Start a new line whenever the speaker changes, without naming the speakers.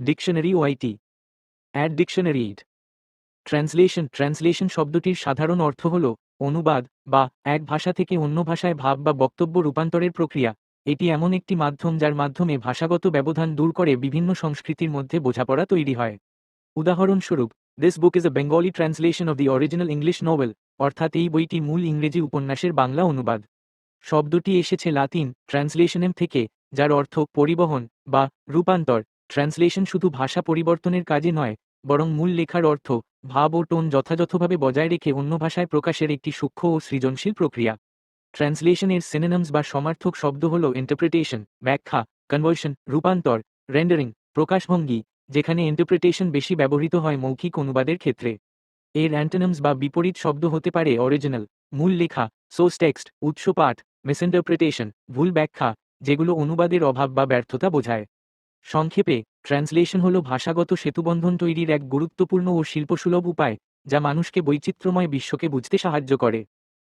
Dictionary ওয়াইটি অ্যাড dictionary ইড ট্রান্সলেশন ট্রান্সলেশন শব্দটির সাধারণ অর্থ হল অনুবাদ বা এক ভাষা থেকে অন্য ভাষায় ভাব বা বক্তব্য রূপান্তরের প্রক্রিয়া। এটি এমন একটি মাধ্যম যার মাধ্যমে ভাষাগত ব্যবধান দূর করে বিভিন্ন সংস্কৃতির মধ্যে বোঝাপড়া তৈরি হয়। উদাহরণস্বরূপ this book is a Bengali translation of the original English novel অর্থাৎ এই বইটি মূল ইংরেজি উপন্যাসের বাংলা অনুবাদ। শব্দটি এসেছে লাতিন ট্রান্সলেশনের থেকে, যার অর্থ পরিবহন বা রূপান্তর। ট্রান্সলেশন শুধু ভাষা পরিবর্তনের কাজে নয়, বরং মূল লেখার অর্থ, ভাব ও টোন যথাযথভাবে বজায় রেখে অন্য ভাষায় প্রকাশের একটি সূক্ষ্ম ও সৃজনশীল প্রক্রিয়া। ট্রান্সলেশনের সিনেনামস বা সমার্থক শব্দ হল ইন্টারপ্রিটেশন ব্যাখ্যা কনভার্সন রূপান্তর রেন্ডারিং প্রকাশভঙ্গি, যেখানে ইন্টারপ্রিটেশন বেশি ব্যবহৃত হয় মৌখিক অনুবাদের ক্ষেত্রে। এর অ্যান্টোনামস বা বিপরীত শব্দ হতে পারে অরিজিনাল মূল লেখা সোর্স টেক্সট উৎস পাঠ মিসইন্টারপ্রিটেশন ভুল ব্যাখ্যা, যেগুলো অনুবাদের অভাব বা ব্যর্থতা বোঝায়। সংক্ষেপে, ট্রান্সলেশন হল ভাষাগত সেতুবন্ধন তৈরির এক গুরুত্বপূর্ণ ও শিল্পসুলভ উপায়, যা মানুষকে বৈচিত্র্যময় বিশ্বকে বুঝতে সাহায্য করে।